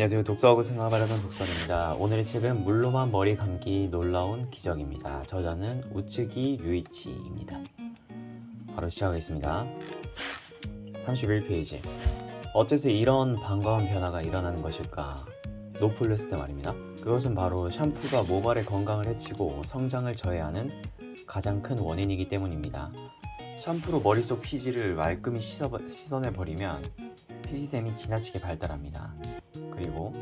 안녕하세요. 독서하고 생각하려는 독서입니다. 오늘의 책은 물로만 머리 감기 놀라운 기적입니다. 저자는 우츠기 류이치입니다. 바로 시작하겠습니다. 31페이지. 어째서 이런 반가운 변화가 일어나는 것일까? 노플레스트 말입니다. 그것은 바로 샴푸가 모발의 건강을 해치고 성장을 저해하는 가장 큰 원인이기 때문입니다. 샴푸로 머릿속 피지를 말끔히 씻어, 씻어내버리면 피지샘이 지나치게 발달합니다. 그리고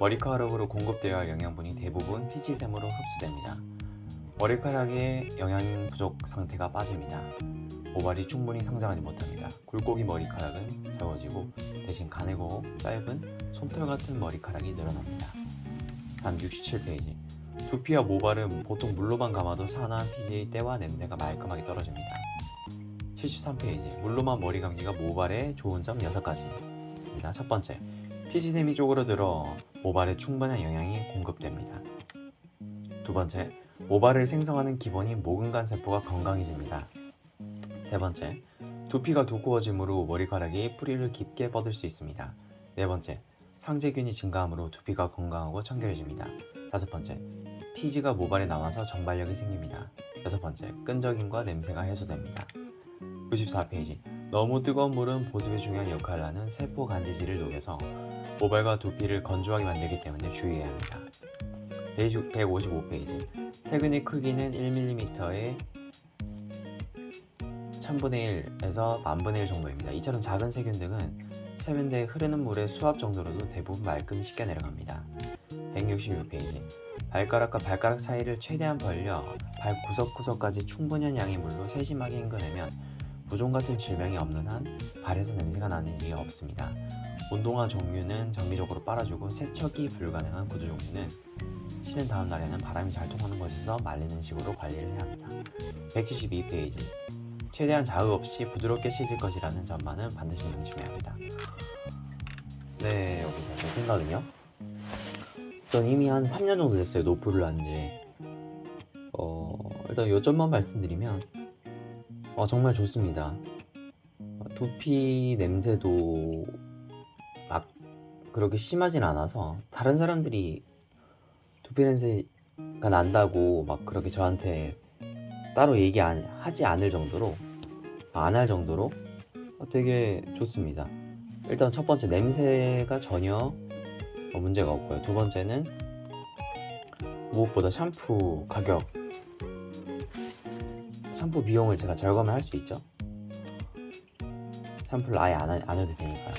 머리카락으로 공급되어야 할 영양분이 대부분 피지샘으로 흡수됩니다. 머리카락의 영양 부족 상태가 빠집니다. 모발이 충분히 성장하지 못합니다. 굴곡이 머리카락은 적어지고 대신 가늘고 짧은 솜털 같은 머리카락이 늘어납니다. 다음 67페이지. 두피와 모발은 보통 물로만 감아도 산화한 피지의 때와 냄새가 말끔하게 떨어집니다. 73페이지. 물로만 머리 감기가 모발에 좋은 점 6가지입니다. 첫 번째. 피지샘이 쪼그러들어 모발에 충분한 영양이 공급됩니다. 두 번째, 모발을 생성하는 기본인 모근간 세포가 건강해집니다. 세 번째, 두피가 두꺼워지므로 머리카락이 뿌리를 깊게 뻗을 수 있습니다. 네 번째, 상재균이 증가하므로 두피가 건강하고 청결해집니다. 다섯 번째, 피지가 모발에 남아서 정발력이 생깁니다. 여섯 번째, 끈적임과 냄새가 해소됩니다. 94페이지 너무 뜨거운 물은 보습에 중요한 역할을 하는 세포 간지질을 녹여서 모발과 두피를 건조하게 만들기 때문에 주의해야 합니다. 155페이지 세균의 크기는 1mm의 1000분의 1에서 만분의 1 정도입니다. 이처럼 작은 세균들은 세면대에 흐르는 물의 수압 정도로도 대부분 말끔히 씻겨 내려갑니다. 166페이지 발가락과 발가락 사이를 최대한 벌려 발 구석구석까지 충분한 양의 물로 세심하게 헹궈내면 부종 같은 질병이 없는 한 발에서 냄새가 나는 일이 없습니다. 운동화 종류는 정기적으로 빨아주고 세척이 불가능한 구두 종류는 쉬는 다음 날에는 바람이 잘 통하는 곳에서 말리는 식으로 관리를 해야 합니다. 172페이지 최대한 자극 없이 부드럽게 씻을 것이라는 점만은 반드시 명심해야 합니다. 네, 여기서 제 생각은요. 전 이미 한 3년 정도 됐어요. 노프를 한 지. 어, 일단 요점만 말씀드리면 어, 정말 좋습니다. 어, 두피 냄새도 막 그렇게 심하진 않아서 다른 사람들이 두피 냄새가 난다고 막 그렇게 저한테 따로 얘기 안, 하지 않을 정도로 안 할 정도로 어, 되게 좋습니다. 일단 첫 번째 냄새가 전혀 어, 문제가 없고요. 두 번째는 무엇보다 샴푸 가격 샴푸 비용을 제가 절감을 할 수 있죠. 샴푸를 아예 안, 하- 안 해도 되니까요.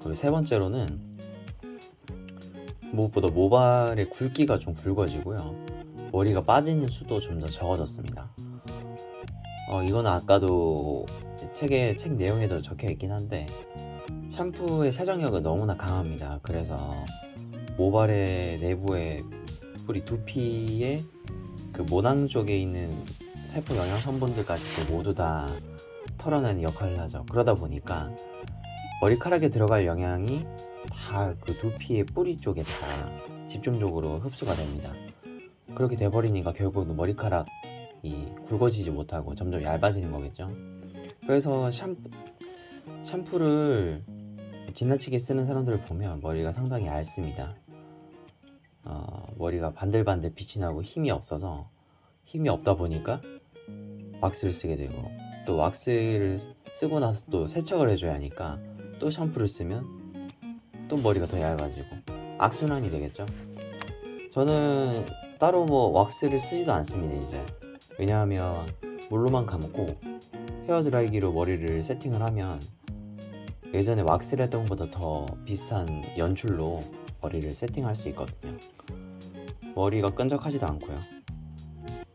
그리고 세 번째로는 무엇보다 모발의 굵기가 좀 굵어지고요. 머리가 빠지는 수도 좀 더 적어졌습니다. 어, 이거는 아까도 책에 책 내용에도 적혀 있긴 한데 샴푸의 세정력은 너무나 강합니다. 그래서 모발의 내부의 뿌리 두피의 그 모낭 쪽에 있는 세포 영양 성분들까지 모두 다 털어내는 역할을 하죠. 그러다 보니까 머리카락에 들어갈 영양이 다 그 두피의 뿌리 쪽에 다 집중적으로 흡수가 됩니다. 그렇게 돼버리니까 결국은 머리카락이 굵어지지 못하고 점점 얇아지는 거겠죠. 그래서 샴푸, 샴푸를 지나치게 쓰는 사람들을 보면 머리가 상당히 얇습니다. 어, 머리가 반들반들 빛이 나고 힘이 없어서 힘이 없다 보니까 왁스를 쓰게 되고 또 왁스를 쓰고 나서 또 세척을 해줘야 하니까 또 샴푸를 쓰면 또 머리가 더 얇아지고 악순환이 되겠죠. 저는 따로 뭐 왁스를 쓰지도 않습니다 이제 왜냐하면 물로만 감고 헤어 드라이기로 머리를 세팅을 하면 예전에 왁스를 했던 것보다 더 비슷한 연출로 머리를 세팅할 수 있거든요. 머리가 끈적하지도 않고요.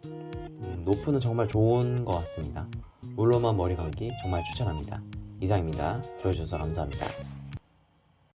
음, 노프는 정말 좋은 것 같습니다. 물로만 머리 감기 정말 추천합니다. 이상입니다. 들어주셔서 감사합니다.